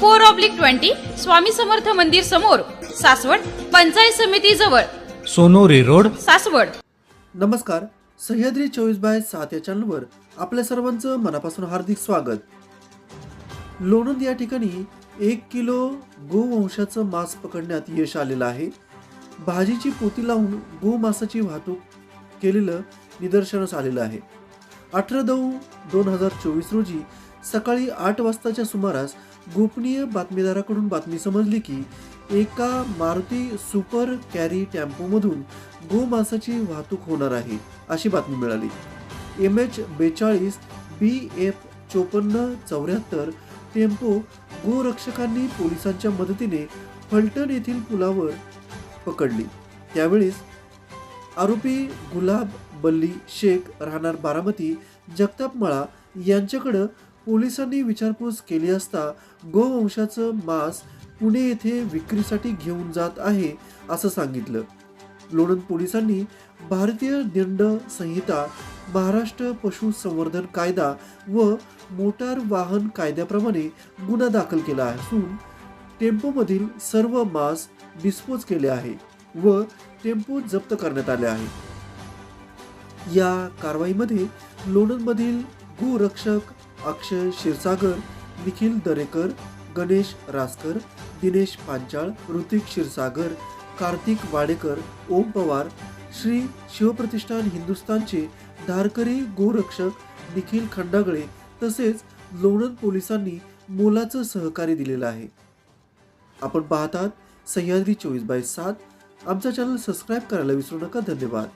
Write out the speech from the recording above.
four oblique twenty Swami Samarth मंदिर समोर सासवड पंचायत समिती जवळ. सोनोरी रोड. सासवड. नमस्कार सह्याद्री चोवीस बाय सात या चॅनलवर आपल्या सर्वांचं मनापासून हार्दिक स्वागत. लोणंद या ठिकाणी एक किलो गोवंशाचं मांस पकडण्यात यश आलेलं आहे. भाजीची पोती लावून गोमांसाची वाहतूक केलेलं निदर्शनास आलेलं आहे. अठरा नऊ दोन हजार चोवीस रोजी सकाळी आठ वाजताच्या सुमारास गोपनीय बातमीदाराकडून बातमी समजली की एका मारुती सुपर कॅरी टेम्पोमधून गोमांसाची वाहतूक होणार आहे अशी बातमी मिळाली. एम एच बेचाळीस बी एफ चोपन्न चौऱ्याहत्तर टेम्पो गोरक्षकांनी पोलिसांच्या मदतीने फलटण येथील पुलावर पकडली. त्यावेळेस आरोपी गुलाब बल्ली शेख राहणार बारामती जगताप मळा यांच्याकडं पोलिसांनी विचारपूस केली असता गोवंशाचं मांस पुणे येथे विक्रीसाठी घेऊन जात आहे असं सांगितलं. लोणंद पोलिसांनी भारतीय दंड संहिता महाराष्ट्र पशुसंवर्धन कायदा व मोटार वाहन कायद्याप्रमाणे गुन्हा दाखल केला असून टेम्पोमधील सर्व मांस डिस्पोज केले आहे व टेम्पो जप्त करण्यात आले आहे. या कारवाईमध्ये लोणंदमधील गोरक्षक अक्षय क्षीरसागर निखिल दरेकर गणेश रासकर दिनेश पांचाळ ऋतिक क्षीरसागर कार्तिक वाडेकर ओम पवार श्री शिवप्रतिष्ठान हिंदुस्थानचे धारकरी गोरक्षक निखिल खंडागळे तसेच लोणंद पोलिसांनी मोलाचं सहकार्य दिलेलं आहे. आपण पाहतात सह्याद्री चोवीस बाय सात. आमचा चॅनल सबस्क्राईब करायला विसरू नका. धन्यवाद.